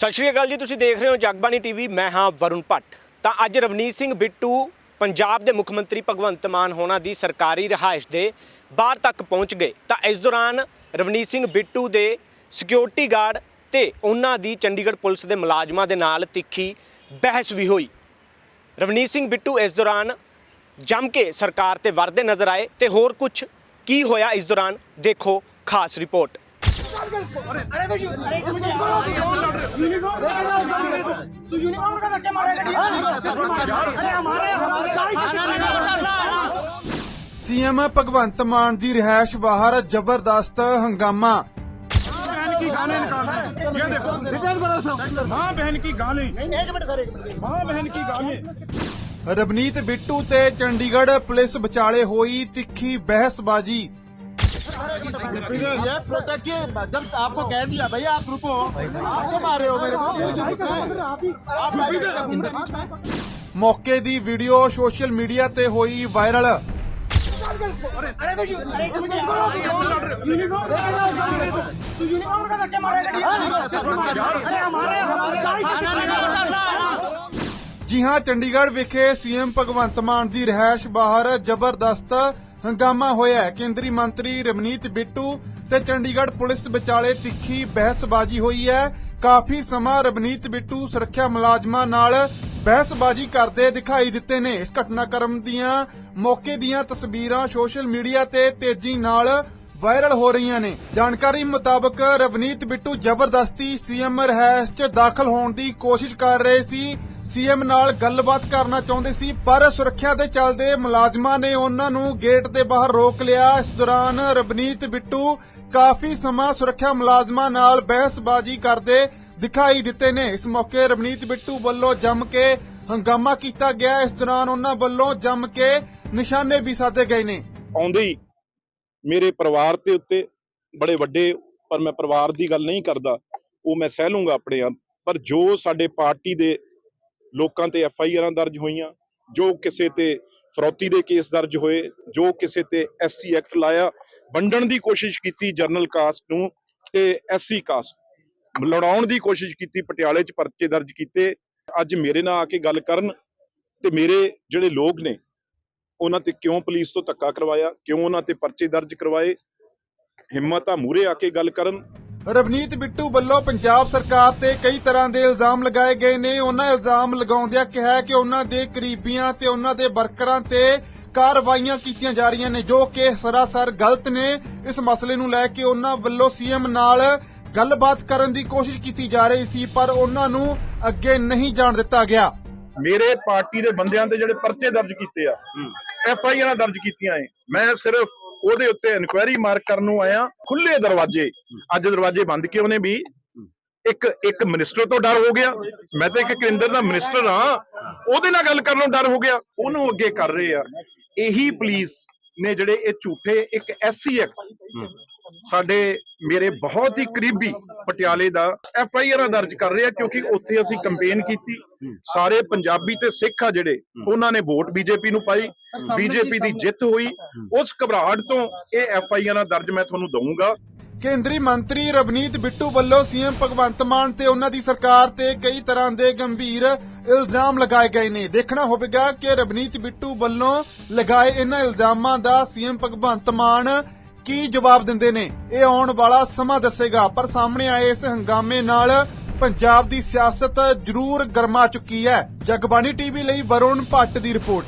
ਸਤਿ ਸ਼੍ਰੀ ਅਕਾਲ ਜੀ, ਤੁਸੀਂ ਦੇਖ ਰਹੇ ਹੋ ਜਗਬਾਣੀ ਟੀਵੀ, ਮੈਂ ਹਾਂ ਵਰੁਣ ਭੱਟ। ਤਾਂ ਅੱਜ ਰਵਨੀਤ ਸਿੰਘ ਬਿੱਟੂ ਪੰਜਾਬ ਦੇ ਮੁੱਖ ਮੰਤਰੀ ਭਗਵੰਤ ਮਾਨ ਹੋਣਾ ਦੀ ਸਰਕਾਰੀ ਰਿਹਾਇਸ਼ ਦੇ ਬਾਹਰ ਤੱਕ ਪਹੁੰਚ ਗਏ। ਤਾਂ ਇਸ ਦੌਰਾਨ ਰਵਨੀਤ ਸਿੰਘ ਬਿੱਟੂ ਦੇ ਸਿਕਿਉਰਿਟੀ ਗਾਰਡ ਤੇ ਉਹਨਾਂ ਦੀ ਚੰਡੀਗੜ੍ਹ ਪੁਲਿਸ ਦੇ ਮੁਲਾਜ਼ਮਾਂ ਦੇ ਨਾਲ ਤਿੱਖੀ ਬਹਿਸ ਵੀ ਹੋਈ। ਰਵਨੀਤ ਸਿੰਘ ਬਿੱਟੂ ਇਸ ਦੌਰਾਨ ਜੰਮ ਕੇ ਸਰਕਾਰ ਤੇ ਵਰਦੇ ਨਜ਼ਰ ਆਏ ਤੇ ਹੋਰ ਕੁਝ ਕੀ ਹੋਇਆ ਇਸ ਦੌਰਾਨ, ਦੇਖੋ ਖਾਸ ਰਿਪੋਰਟ। अरे तो यू- अरे तो मुझे यूनिफॉर्म तू यूनिफॉर्म का धक्के मारेगा अरे हमारे हमारे ਸੀਐਮ ਭਗਵੰਤ ਮਾਨ ਦੀ ਰਿਹਾਇਸ਼ ਬਾਹਰ ਜ਼ਬਰਦਸਤ ਹੰਗਾਮਾ बहन की गाने निकाल ये देखो माँ बहन की गाने एक मिनट सर एक मिनट माँ बहन की गाने ਰਵਨੀਤ ਬਿੱਟੂ ਤੇ ਚੰਡੀਗੜ੍ਹ ਪੁਲਿਸ ਵਿਚਾਲੇ ਹੋਈ ਤਿੱਖੀ ਬਹਿਸਬਾਜ਼ੀ ये प्रोटेक्ट के जब आपको कह दिया भैया आप रुको आप क्यों मारे हो मेरे ਮੌਕੇ ਦੀ ਵੀਡੀਓ ਸੋਸ਼ਲ ਮੀਡੀਆ ਤੇ ਹੋਈ ਵਾਇਰਲ अरे तो यू- अरे तो मुझे यूनिफॉर्म तू यूनिफॉर्म का धक्के मारेगा अरे हमारे हमारे ਜੀ ਹਾਂ ਚੰਡੀਗੜ੍ਹ ਵਿਖੇ ਸੀਐਮ ਭਗਵੰਤ ਮਾਨ ਦੀ ਰਿਹਾਇਸ਼ ਬਾਹਰ ਜ਼ਬਰਦਸਤ ਹੰਗਾਮਾ ਹੋਇਆ ਹੈ। ਕੇਂਦਰੀ ਮੰਤਰੀ ਰਵਨੀਤ ਬਿੱਟੂ ਤੇ ਚੰਡੀਗੜ੍ਹ ਪੁਲਿਸ ਵਿਚਾਲੇ ਤਿੱਖੀ ਬਹਿਸਬਾਜ਼ੀ ਹੋਈ ਹੈ। ਕਾਫੀ ਸਮਾਂ ਰਵਨੀਤ ਬਿੱਟੂ ਸੁਰੱਖਿਆ ਮੁਲਾਜ਼ਮਾਂ ਨਾਲ ਬਹਿਸਬਾਜ਼ੀ ਕਰਦੇ ਦਿਖਾਈ ਦਿੱਤੇ ਨੇ। ਇਸ ਘਟਨਾਕ੍ਰਮ ਦੀਆਂ ਮੌਕੇ ਦੀਆਂ ਤਸਵੀਰਾਂ ਸੋਸ਼ਲ ਮੀਡੀਆ ਤੇ ਤੇਜ਼ੀ ਨਾਲ ਵਾਇਰਲ ਹੋ ਰਹੀਆਂ ਨੇ। ਜਾਣਕਾਰੀ ਮੁਤਾਬਕ ਰਵਨੀਤ ਬਿੱਟੂ ਜ਼ਬਰਦਸਤੀ ਸੀਐਮ ਰਹਿਸ 'ਚ ਦਾਖਲ ਹੋਣ ਦੀ ਕੋਸ਼ਿਸ਼ ਕਰ ਰਹੇ ਸੀ। ਸੀਐਮ ਨਾਲ ਗੱਲਬਾਤ ਕਰਨਾ ਚਾਹੁੰਦੇ ਸੀ, ਪਰ ਸੁਰੱਖਿਆ ਦੇ ਚੱਲਦੇ ਮੁਲਾਜ਼ਮਾਂ ਨੇ ਉਹਨਾਂ ਨੂੰ ਗੇਟ ਦੇ ਬਾਹਰ ਰੋਕ ਲਿਆ। ਇਸ ਦੌਰਾਨ ਰਵਨੀਤ ਬਿੱਟੂ ਕਾਫੀ ਸਮਾਂ ਸੁਰੱਖਿਆ ਮੁਲਾਜ਼ਮਾਂ ਨਾਲ ਬਹਿਸਬਾਜ਼ੀ ਕਰਦੇ ਦਿਖਾਈ ਦਿੱਤੇ ਨੇ। ਇਸ ਮੌਕੇ ਰਵਨੀਤ ਬਿੱਟੂ ਵੱਲੋਂ ਜੰਮ ਕੇ ਹੰਗਾਮਾ ਕੀਤਾ ਗਿਆ। ਇਸ ਦੌਰਾਨ ਉਹਨਾਂ ਵੱਲੋਂ ਜੰਮ ਕੇ ਨਿਸ਼ਾਨੇ ਵੀ ਸਾਧੇ ਗਏ ਨੇ। ਆਉਂਦੇ ਹੀ ਮੇਰੇ ਪਰਿਵਾਰ ਦੇ ਉੱਤੇ ਬੜੇ ਵੱਡੇ, ਪਰ ਮੈਂ ਪਰਿਵਾਰ ਦੀ ਗੱਲ ਨਹੀਂ ਕਰਦਾ, ਉਹ ਮੈਂ ਸਹਿ ਲੂੰਗਾ ਆਪਣੇ ਆਪ। ਪਰ ਜੋ ਸਾਡੇ ਪਾਰਟੀ ਦੇ ਲੋਕਾਂ ਤੇ ਐਫ ਆਈ ਆਰਾਂ ਦਰਜ ਹੋਈਆਂ, ਜੋ ਕਿਸੇ ਤੇ ਫਰੌਤੀ ਦੇ ਕੇਸ ਦਰਜ ਹੋਏ, ਜੋ ਕਿਸੇ ਤੇ ਐਸ ਸੀ ਐਕਟ ਲਾਇਆ, ਵੰਡਣ ਦੀ ਕੋਸ਼ਿਸ਼ ਕੀਤੀ ਜਰਨਲ ਕਾਸਟ ਨੂੰ ਤੇ ਐਸਸੀ ਕਾਸਟ ਲੜਾਉਣ ਦੀ ਕੋਸ਼ਿਸ਼ ਕੀਤੀ, ਪਟਿਆਲੇ 'ਚ ਪਰਚੇ ਦਰਜ ਕੀਤੇ। ਅੱਜ ਮੇਰੇ ਨਾਲ ਆ ਕੇ ਗੱਲ ਕਰਨ ਤੇ ਮੇਰੇ ਜਿਹੜੇ ਲੋਕ ਨੇ, ਉਹਨਾਂ ਤੇ ਕਿਉਂ ਪੁਲਿਸ ਤੋਂ ਧੱਕਾ ਕਰਵਾਇਆ, ਕਿਉਂ ਉਹਨਾਂ ਤੇ ਪਰਚੇ ਦਰਜ ਕਰਵਾਏ? ਹਿੰਮਤ ਆ ਮੂਰੇ ਆ ਕੇ ਗੱਲ ਕਰਨ। ਰਵਨੀਤ ਬਿੱਟੂ ਵੱਲੋਂ ਪੰਜਾਬ ਸਰਕਾਰ ਤੇ ਕਈ ਤਰ੍ਹਾਂ ਦੇ ਇਲਜ਼ਾਮ ਲਗਾਏ ਗਏ ਨੇ। ਉਹਨਾਂ ਇਲਜ਼ਾਮ ਲਗਾਉਂਦਿਆਂ ਕਿਹਾ ਕਿ ਉਹਨਾਂ ਦੇ ਕਰੀਬੀਆਂ ਤੇ ਉਹਨਾਂ ਦੇ ਵਰਕਰਾਂ ਤੇ ਕਾਰਵਾਈਆਂ ਕੀਤੀਆਂ ਜਾ ਰਹੀਆਂ ਨੇ ਜੋ ਕਿ ਸਰਾਸਰ ਗਲਤ ਨੇ। ਇਸ ਮਸਲੇ ਨੂੰ ਲੈ ਕੇ ਉਹਨਾਂ ਵੱਲੋਂ ਸੀਐਮ ਨਾਲ ਗੱਲਬਾਤ ਕਰਨ ਦੀ ਕੋਸ਼ਿਸ਼ ਕੀਤੀ ਜਾ ਰਹੀ ਸੀ ਪਰ ਉਹਨਾਂ ਨੂੰ ਅੱਗੇ ਨਹੀਂ ਜਾਣ ਦਿੱਤਾ ਗਿਆ। ਮੇਰੇ ਪਾਰਟੀ ਦੇ ਬੰਦਿਆਂ ਤੇ ਜਿਹੜੇ ਪਰਚੇ ਦਰਜ ਕੀਤੇ ਆ ਐਫ ਆਈ ਆਰ ਦਰਜ ਕੀਤੀਆਂ ਏ ਮੈਂ ਸਿਰਫ ਉਹਦੇ ਉੱਤੇ ਇਨਕੁਆਇਰੀ ਮਾਰਕ ਕਰਨ ਨੂੰ ਆਇਆ ਖੁੱਲੇ ਦਰਵਾਜ਼ੇ। ਅੱਜ ਦਰਵਾਜ਼ੇ ਬੰਦ ਕਿਉਂ ਨੇ ਵੀ? ਇੱਕ ਇੱਕ ਮਿਨਿਸਟਰ ਤੋਂ ਡਰ ਹੋ ਗਿਆ। ਮੈਂ ਤਾਂ ਇੱਕ ਕੇਂਦਰ ਦਾ ਮਿਨਿਸਟਰ ਹਾਂ। ਉਹਦੇ ਨਾਲ ਗੱਲ ਕਰਨ ਨੂੰ ਡਰ ਹੋ ਗਿਆ। ਉਹਨੂੰ ਅੱਗੇ ਕਰ ਰਹੇ ਆ। ਇਹੀ ਪੁਲਿਸ ਨੇ ਜਿਹੜੇ ਇਹ ਝੂਠੇ ਇੱਕ ਐਸਸੀ ਐਕਟ ਸਾਡੇ ਮੇਰੇ ਬਹੁਤ ਹੀ ਕਰੀਬੀ ਪਟਿਆਲੇ ਦਾ ਐਫ ਆਈ ਆਰ ਦਰਜ ਕਰ ਰਹੇ ਕਿਉਂਕਿ ਉੱਥੇ ਅਸੀਂ ਕੰਪੇਨ ਕੀਤੀ। ਸਾਰੇ ਪੰਜਾਬੀ ਤੇ ਸਿੱਖ ਆ ਜਿਹੜੇ ਉਹਨਾਂ ਨੇ ਵੋਟ ਬੀਜੇਪੀ ਨੂੰ ਪਾਈ। ਬੀਜੇਪੀ ਦੀ ਜਿੱਤ ਹੋਈ। ਉਸ ਘਬਰਾਹਟ ਤੋਂ ਇਹ ਐਫ ਆਈ ਆਰ ਦਰਜ ਮੈਂ ਤੁਹਾਨੂੰ ਦਊਂਗਾ। ਕੇਂਦਰੀ ਮੰਤਰੀ ਰਵਨੀਤ ਬਿੱਟੂ ਵੱਲੋਂ ਸੀਐਮ ਭਗਵੰਤ ਮਾਨ ਤੇ ਉਹਨਾਂ ਦੀ ਸਰਕਾਰ ਤੇ ਕਈ ਤਰ੍ਹਾਂ ਦੇ ਗੰਭੀਰ ਇਲਜ਼ਾਮ ਲਗਾਏ ਗਏ ਨੇ। ਦੇਖਣਾ ਹੋਵੇਗਾ ਕਿ ਰਵਨੀਤ ਬਿੱਟੂ ਵੱਲੋਂ ਲਗਾਏ ਇਹਨਾਂ ਇਲਜ਼ਾਮਾਂ ਦਾ ਸੀਐਮ ਭਗਵੰਤ ਮਾਨ ਕੀ ਜਵਾਬ ਦਿੰਦੇ ਨੇ? ਇਹ ਆਉਣ ਵਾਲਾ ਸਮਾਂ ਦੱਸੇਗਾ, ਪਰ ਸਾਹਮਣੇ ਆਏ ਇਸ ਹੰਗਾਮੇ ਨਾਲ ਪੰਜਾਬ ਦੀ ਸਿਆਸਤ ਜ਼ਰੂਰ ਗਰਮਾ ਚੁੱਕੀ ਹੈ। ਜਗਬਾਣੀ ਟੀਵੀ ਲਈ ਵਰੁਣ ਭੱਟ ਦੀ ਰਿਪੋਰਟ।